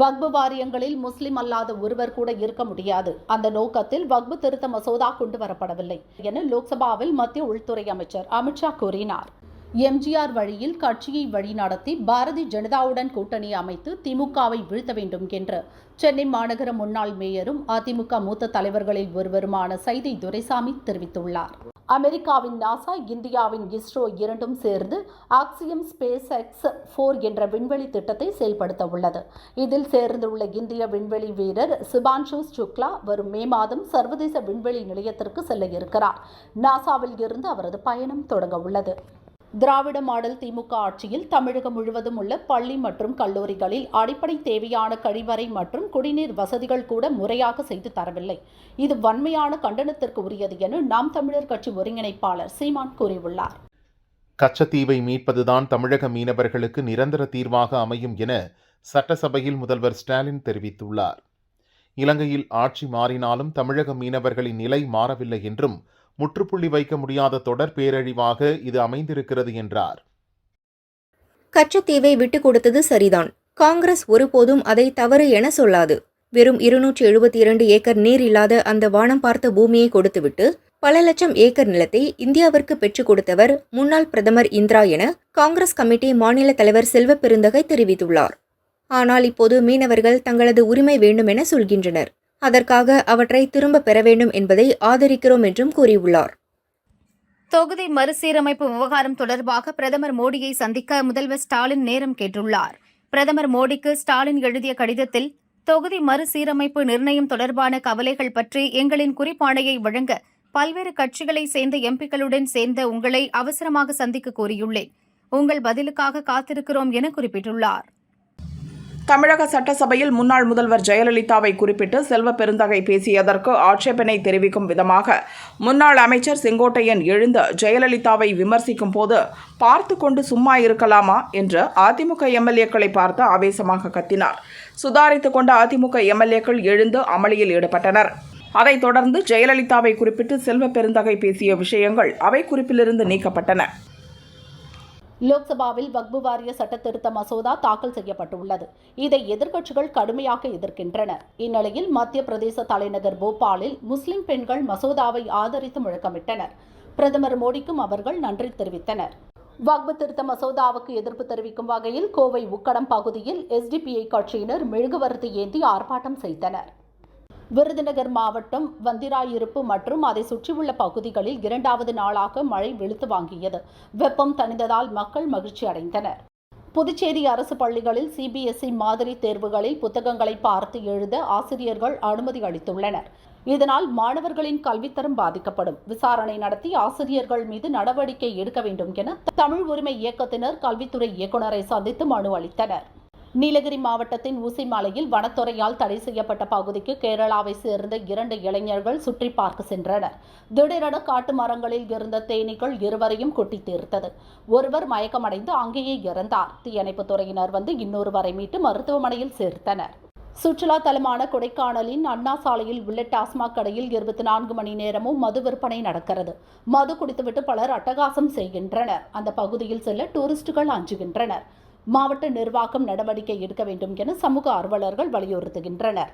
வக்பு வாரியங்களில் முஸ்லிம் அல்லாத ஒருவர் கூட இருக்க முடியாது. அந்த நோக்கத்தில் வக்பு திருத்த மசோதா கொண்டு வரப்படவில்லை என லோக்சபாவில் மத்திய உள்துறை அமைச்சர் அமித்ஷா கூறினார். எம்ஜிஆர் வழியில் கட்சியை வழிநடத்தி பாரதிய ஜனதாவுடன் கூட்டணி அமைத்து திமுகவை வீழ்த்த வேண்டும் என்று சென்னை மாநகர முன்னாள் மேயரும் அதிமுக மூத்த தலைவர்களில் ஒருவருமான சைதை துரைசாமி தெரிவித்துள்ளார். அமெரிக்காவின் நாசா இந்தியாவின் இஸ்ரோ இரண்டும் சேர்ந்து ஆக்சியம் ஸ்பேஸ் எக்ஸ் ஃபோர் என்ற விண்வெளி திட்டத்தை செயல்படுத்த உள்ளது. இதில் சேர்ந்துள்ள இந்திய விண்வெளி வீரர் சுபான்ஷு சுக்லா வரும் மே மாதம் சர்வதேச விண்வெளி நிலையத்திற்கு செல்ல இருக்கிறார். நாசாவில் இருந்து அவரது பயணம் தொடங்க உள்ளது. திராவிட மாடல் திமுக ஆட்சியில் தமிழகம் முழுவதும் உள்ள பள்ளி மற்றும் கல்லூரிகளில் அடிப்படை தேவையான கழிவறை மற்றும் குடிநீர் வசதிகள் கூட முறையாக செய்து தரவில்லை. இது வன்மையான கண்டனத்திற்கு உரியது என நாம் தமிழர் கட்சி ஒருங்கிணைப்பாளர் சீமான் கூறியுள்ளார். கச்சத்தீவை மீட்பதுதான் தமிழக மீனவர்களுக்கு நிரந்தர தீர்வாக அமையும் என சட்டசபையில் முதல்வர் ஸ்டாலின் தெரிவித்துள்ளார். இலங்கையில் ஆட்சி மாறினாலும் தமிழக மீனவர்களின் நிலை மாறவில்லை என்றும் முற்றுப்புள்ளி வைக்க முடியாத தொடர் பேரழிவாக இது அமைந்திருக்கிறது என்றார். கச்சத்தீவை விட்டுக் கொடுத்தது சரிதான். காங்கிரஸ் ஒருபோதும் அதை தவறு என சொல்லாது. வெறும் இருநூற்றி எழுபத்தி இரண்டு ஏக்கர் நீர் இல்லாத அந்த வானம் பார்த்த பூமியை கொடுத்துவிட்டு பல லட்சம் ஏக்கர் நிலத்தை இந்தியாவிற்கு பெற்றுக் கொடுத்தவர் முன்னாள் பிரதமர் இந்திரா என காங்கிரஸ் கமிட்டி மாநில தலைவர் செல்வ பெருந்தகை தெரிவித்துள்ளார். ஆனால் இப்போது மீனவர்கள் தங்களது உரிமை வேண்டும் என சொல்கின்றனர். அதற்காக அவற்றை திரும்ப பெற வேண்டும் என்பதை ஆதரிக்கிறோம் என்றும் கூறியுள்ளார். தொகுதி மறுசீரமைப்பு விவகாரம் தொடர்பாக பிரதமர் மோடியை சந்திக்க முதல்வர் ஸ்டாலின் நேரம் கேட்டுள்ளார். பிரதமர் மோடிக்கு ஸ்டாலின் எழுதிய கடிதத்தில் தொகுதி மறுசீரமைப்பு நிர்ணயம் தொடர்பான கவலைகள் பற்றி எங்களின் குறிப்பாணையை வழங்க பல்வேறு கட்சிகளை சேர்ந்த எம்பிக்களுடன் சேர்ந்த உங்களை அவசரமாக சந்திக்க கோரியுள்ளேன். உங்கள் பதிலுக்காக காத்திருக்கிறோம் என குறிப்பிட்டுள்ளார். தமிழக சட்டசபையில் முன்னாள் முதல்வர் ஜெயலலிதாவை குறிப்பிட்டு செல்வ பெருந்தகை பேசியதற்கு ஆட்சேபனை தெரிவிக்கும் விதமாக முன்னாள் அமைச்சர் செங்கோட்டையன் எழுந்து ஜெயலலிதாவை விமர்சிக்கும் போது பார்த்து கொண்டு சும்மா இருக்கலாமா? என்று அதிமுக எம்எல்ஏக்களை பார்த்து ஆவேசமாக கத்தினார். சுதாரித்து கொண்ட அதிமுக எம்எல்ஏக்கள் எழுந்து அமளியில் ஈடுபட்டனர். அதைத் தொடர்ந்து ஜெயலலிதாவை குறிப்பிட்டு செல்வ பெருந்தகை பேசிய விஷயங்கள் அவை குறிப்பிலிருந்து நீக்கப்பட்டன. லோக்சபாவில் வக்பு வாரிய சட்ட திருத்த மசோதா தாக்கல் செய்யப்பட்டுள்ளது. இதை எதிர்க்கட்சிகள் கடுமையாக எதிர்க்கின்றன. இந்நிலையில் மத்திய பிரதேச தலைநகர் போபாலில் முஸ்லிம் பெண்கள் மசோதாவை ஆதரித்து முழக்கமிட்டனர். பிரதமர் மோடிக்கும் அவர்கள் நன்றி தெரிவித்தனர். வக்பு திருத்த மசோதாவுக்கு எதிர்ப்பு தெரிவிக்கும் வகையில் கோவை உக்கடம் பகுதியில் எஸ்டிபிஐ கட்சியினர் மெழுகுவர்த்தி ஏந்தி ஆர்ப்பாட்டம் செய்தனர். விருதுநகர் மாவட்டம் வந்திராயிருப்பு மற்றும் அதை சுற்றியுள்ள பகுதிகளில் இரண்டாவது நாளாக மழை வெளுத்து வாங்கியது. வெப்பம் தணிந்ததால் மக்கள் மகிழ்ச்சி அடைந்தனர். புதுச்சேரி அரசு பள்ளிகளில் சிபிஎஸ்இ மாதிரி தேர்வுகளில் புத்தகங்களை பார்த்து எழுத ஆசிரியர்கள் அனுமதி அளித்துள்ளனர். இதனால் மாணவர்களின் கல்வித்தரம் பாதிக்கப்படும். விசாரணை நடத்தி ஆசிரியர்கள் மீது நடவடிக்கை எடுக்க வேண்டும் என தமிழ் உரிமை இயக்கத்தினர் கல்வித்துறை இயக்குநரை சந்தித்து மனு அளித்தனர். நீலகிரி மாவட்டத்தின் ஊசிமலையில் வனத்துறையால் தடை செய்யப்பட்ட பகுதிக்கு கேரளாவை சேர்ந்த இரண்டு இளைஞர்கள் சுற்றி பார்க்க சென்றனர். திடீரென காட்டு மரங்களில் இருந்த தேனீக்கள் இருவரையும் கொட்டி தீர்த்தது. ஒருவர் மயக்கமடைந்து அங்கேயே இறந்தார். தீயணைப்புத் துறையினர் வந்து இன்னொருவரை மீட்டு மருத்துவமனையில் சேர்த்தனர். சுற்றுலா தலமான கொடைக்கானலின் அண்ணா சாலையில் உள்ள டாஸ்மாக் கடையில் இருபத்தி நான்கு மணி நேரமும் மது விற்பனை நடக்கிறது. மது குடித்துவிட்டு பலர் அட்டகாசம் செய்கின்றனர். அந்த பகுதியில் செல்ல டூரிஸ்டுகள் அஞ்சுகின்றனர். மாவட்ட நிர்வாகம் நடவடிக்கை எடுக்க வேண்டும் என சமூக ஆர்வலர்கள் வலியுறுத்துகின்றனர்.